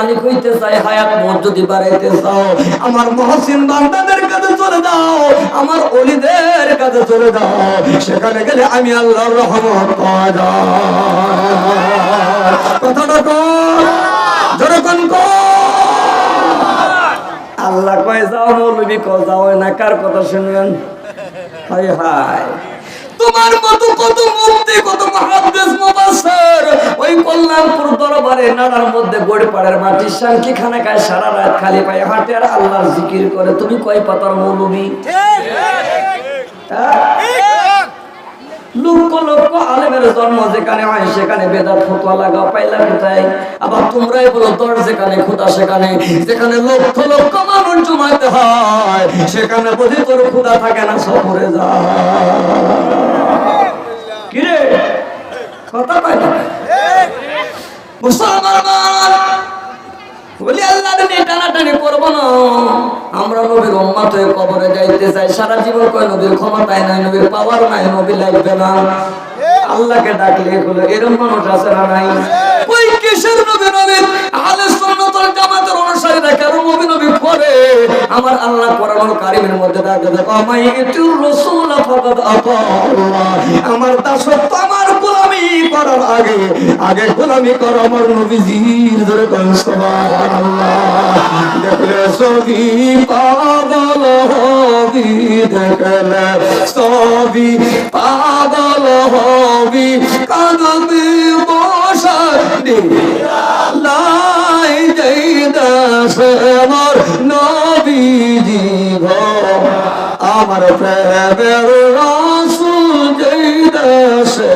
মালিক হইতে চাই, হায়াত মোট যদি বাড়াইতে চাও। আমার মহসিন বান্দাদের কাছে চলে যাও, আমার অলিদের কাছে চলে যাও। সেখানে গেলে আমি আল্লাহর রহমত পাওয়া যায়। কথাটা কর যেরকম আল্লাহ কয়, যাও মৌলবি ক যাও না, কার কথা শুনবেন? হাই হাই তোমার মতো কত মুক্তি কত মহাদ্দেশ মুবাসসির ওই কল্যাণপুর দরবারে নাড়ার মধ্যে গড়ে পাড়ের মাটির শান্তি খানা খায় সারা রাত খালি পায়ে হাঁটে আর আল্লাহর জিকির করে। তুমি কয় পাতার মৌলবি? লক্ষ লক্ষ আলেমের জন্ম যেখানে হয়, সেখানে বেদাত ফতোয়া আবার তোমরাই বলো, দর যেখানে, খুদা সেখানে। যেখানে লক্ষ লক্ষ জমাতে হয়, সেখানে তোর থাকে না, সফরে কথা পাই মুসলমান আমরা নবীর কবরে যাইতে চাই। সারা জীবন কয়, নবীর ক্ষমতায় নাই, নবীর পাওয়ার নাই নবী লাগবে না আল্লাহকে ডাকলে হলো এরকম মানুষ আছে না নাই? আমার আল্লাহ কোরআনুল কারীমের মধ্যে আমার দাসত্ব আমার গোলামি করার আগে আগে গোলামি করো আমার নবীজির ধরে কোন সুবহানাল্লাহ। দেখলে সবই পাগল আমার নবীজি গো, আমার প্রেমের রাসূল যেই দাসে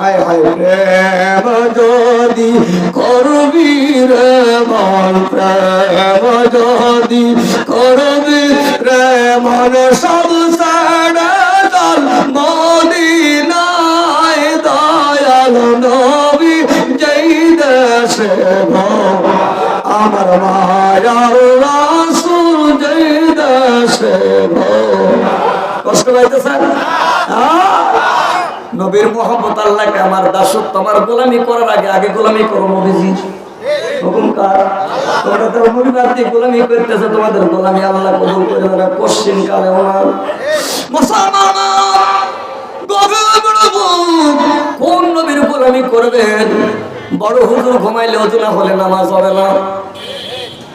হায় হায়, প্রেম যদি করবি রে মন, প্রেম যদি করবি রে মন, সব সাড়ে দল মদিনায় দয়াল নবী যেই দেশে মায়ার রাসূল যেই দেশে কষ্ট পাইতেছেন? নবীর মোহাম্মত আল্লাহকে আমার দাসত্ব, আমার গোলামি করার আগে আগে গোলামি করো নবীজি। হুকুমকার তোমরা করতেছে, তোমাদের গোলামি আল্লাহ কবুল করে দেবে পশ্চিম কালে কোন নবীর গোলামি করবেন? বড় হুজুর ঘুমাইলে অজুনা হলে নামাজ হবে না।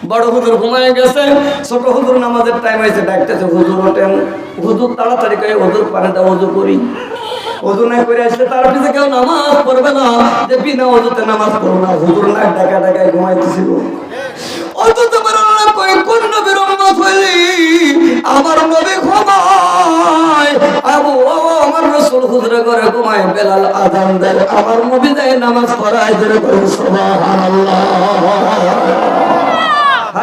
বড় হুজুর ঘুমায় গেছে, ছোট হুজুর নামাজের টাইম হয়েছে, ডাকতেছে, হুজুর ওঠেন। হুজুর তাড়াতাড়ি করে হুজুর পানি দাও করি। করে হুজুর অথচ আমার নবী ঘুমায়। করে বেলাল দেয়। দেয় নামাজ পড়ায় ধরে করে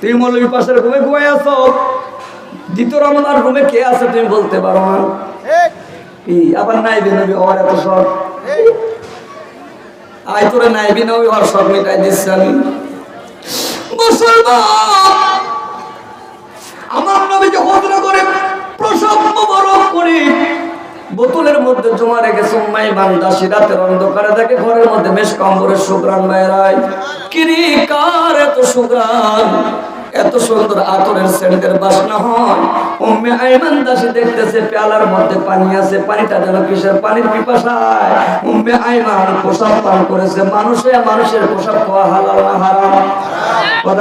তুমি মৌলবী পাশের রুমে ঘুমাই আছো? দ্বিতীয় রমজান রুমে কে আছে তুমি বলতে পারো না? আবার নাইবি নবী হওয়ার এত শখ? আয় তোরে নাইবি নবী হওয়ার শখ মিটাই দিচ্ছি আমি। মুসলমান! আমার নবীকে হজরা করে প্রসব মোবারক করে বোতলের মধ্যে জমা রেখেছে উম্মাই বান্দা সিরাতের অন্ধকারে দেখে ঘরের মধ্যে বেশ কম্বরের সুগ্রান বেড়ায় কিরি কার এত সুগ্রান এত সুন্দর আতরের সেন্টের বাসনা হয়। উম্মে আইমান দাসী দেখতেছে, পেয়ালার মধ্যে পানি আছে, পানিটা যেন কিসের? পানির পিপাসায়। উম্মে আইমান পোশাক পান করেছে। মানুষে মানুষের পোশাক খাওয়া হালাল না হারাম? বড়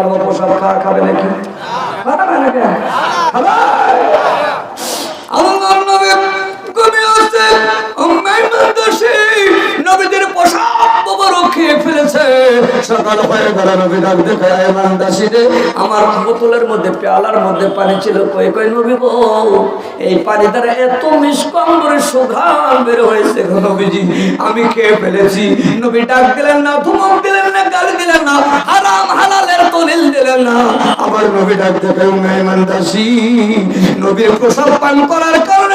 আমার পোশাক খাওয়া খাবে নাকি? আয়মান আমার বোতলের মধ্যে, পেয়ালার মধ্যে পানি ছিল। কই কই নবী এই পানি দ্বারা এত মিসকম্বরের সুঘ্রাণ বের হয়েছে নবীজি। আমি খেয়ে ফেলেছি। নবী ডাক দিলেন না, ধুমক দিলেন না, গালি দিলেন না, হারাম হালালের দলিল দিলেন না। আমার নবী ডাক দেখে মেহমান দাসী প্রসাদ পান করার কারণে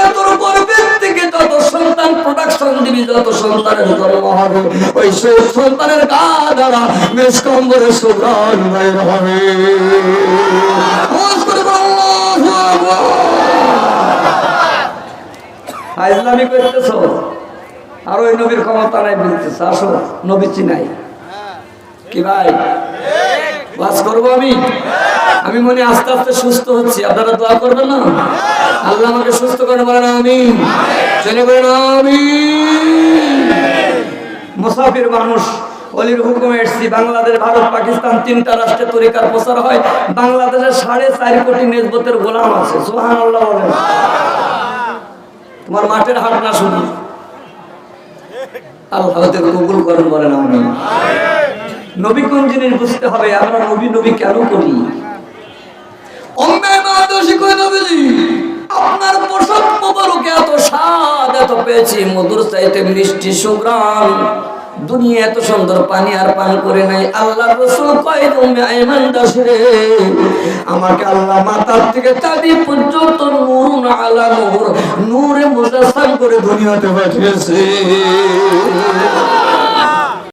যত সন্তানের জন্ম হবে। ওই সন্তানের গা দ্বারা বের হবে। আর ওই নবীর ক্ষমতা নাই বলতেছ। আসো, নবী চিনাই। কি ভাই? বাস করব আমি? আমি মনে আস্তে আস্তে সুস্থ হচ্ছি। আপনারা দোয়া করবেন না? আল্লাহ আমাকে সুস্থ করে বলেন আমি চলে বলেন আমি মুসাফির মানুষ, অলির হুকুমে এসছি, বাংলাদেশ, ভারত, পাকিস্তান তিনটা রাষ্ট্রে তরিকার প্রচার হয়। বাংলাদেশের সাড়ে চার কোটি নেজবতের গোলাম আছে সোহান আল্লাহ তোমার মাঠের হাট না শুনি আল্লাহ কবুল করেন বলেন আমি নবী কোন জিনিস বুঝতে হবে, আমরা নবী নবী কেন করি? পেয়েছি, মধুর চাইতে মিষ্টি সুগ্রাম। দুনিয়া এত সুন্দর, পানি আর পান করে নাই। আল্লাহ রসুল কয়, তুমি আইমান দাসে আমাকে আল্লাহ মাথার থেকে চাঁদি পর্যন্ত নূর আলা নূর। নূরে মুজাসসাম করে দুনিয়াতে পাঠিয়েছে।